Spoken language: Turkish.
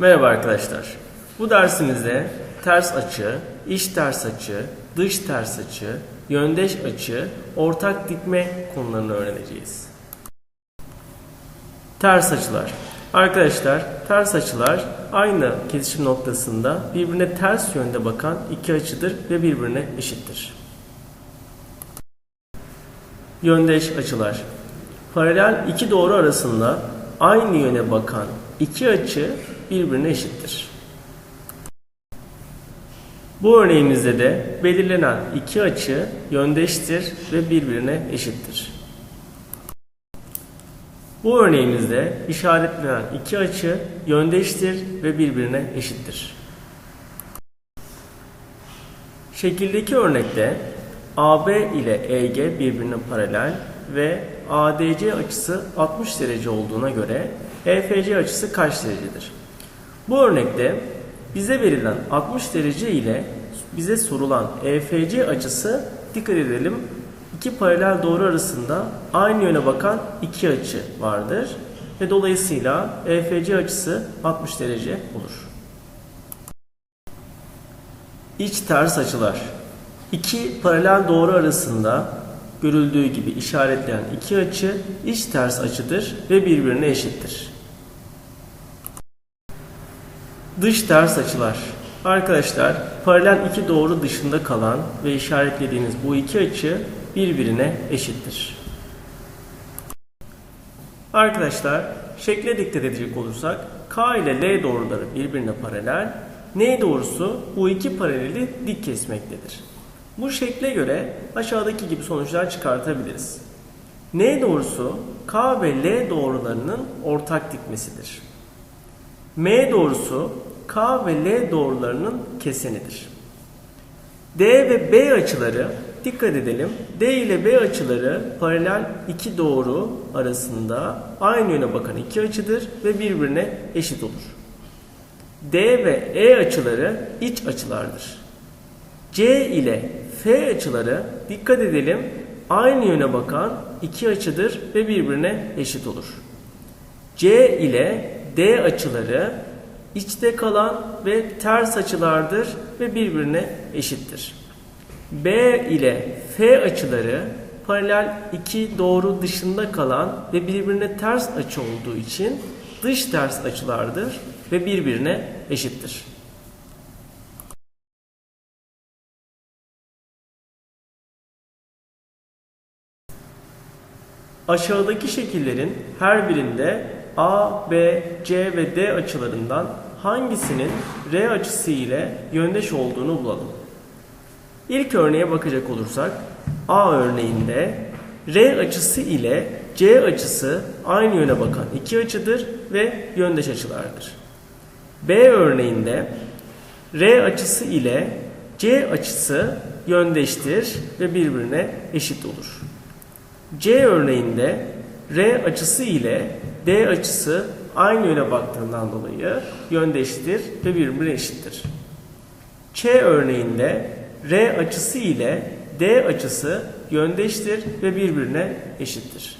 Merhaba arkadaşlar. Bu dersimizde ters açı, iç ters açı, dış ters açı, yöndeş açı, ortak dikme konularını öğreneceğiz. Ters açılar. Arkadaşlar ters açılar aynı kesişim noktasında birbirine ters yönde bakan iki açıdır ve birbirine eşittir. Yöndeş açılar. Paralel iki doğru arasında aynı yöne bakan iki açı birbirine eşittir. Bu örneğimizde de belirlenen iki açı yöndeştir ve birbirine eşittir. Bu örneğimizde işaretlenen iki açı yöndeştir ve birbirine eşittir. Şekildeki örnekte AB ile EG birbirine paralel ve ADC açısı 60 derece olduğuna göre EFC açısı kaç derecedir? Bu örnekte bize verilen 60 derece ile bize sorulan EFC açısı dikkat edelim iki paralel doğru arasında aynı yöne bakan iki açı vardır ve dolayısıyla EFC açısı 60 derece olur. İç ters açılar. İki paralel doğru arasında görüldüğü gibi işaretleyen iki açı iç ters açıdır ve birbirine eşittir. Dış ters açılar. Arkadaşlar paralel iki doğru dışında kalan ve işaretlediğiniz bu iki açı birbirine eşittir. Arkadaşlar şekle dikkat edecek olursak K ile L doğruları birbirine paralel, N doğrusu bu iki paraleli dik kesmektedir. Bu şekle göre aşağıdaki gibi sonuçlar çıkartabiliriz. N doğrusu K ve L doğrularının ortak dikmesidir. M doğrusu K ve L doğrularının kesenidir. D ve B açıları dikkat edelim. D ile B açıları paralel iki doğru arasında aynı yöne bakan iki açıdır ve birbirine eşit olur. D ve E açıları iç açılardır. C ile F açıları dikkat edelim aynı yöne bakan iki açıdır ve birbirine eşit olur. C ile D açıları içte kalan ve ters açılardır ve birbirine eşittir. B ile F açıları paralel iki doğru dışında kalan ve birbirine ters açı olduğu için dış ters açılardır ve birbirine eşittir. Aşağıdaki şekillerin her birinde A, B, C ve D açılarından hangisinin R açısı ile yöndeş olduğunu bulalım. İlk örneğe bakacak olursak A örneğinde R açısı ile C açısı aynı yöne bakan iki açıdır ve yöndeş açılardır. B örneğinde R açısı ile C açısı yöndeştir ve birbirine eşit olur. C örneğinde R açısı ile D açısı aynı yöne baktığından dolayı yöndeştir ve birbirine eşittir. Ç örneğinde R açısı ile D açısı yöndeştir ve birbirine eşittir.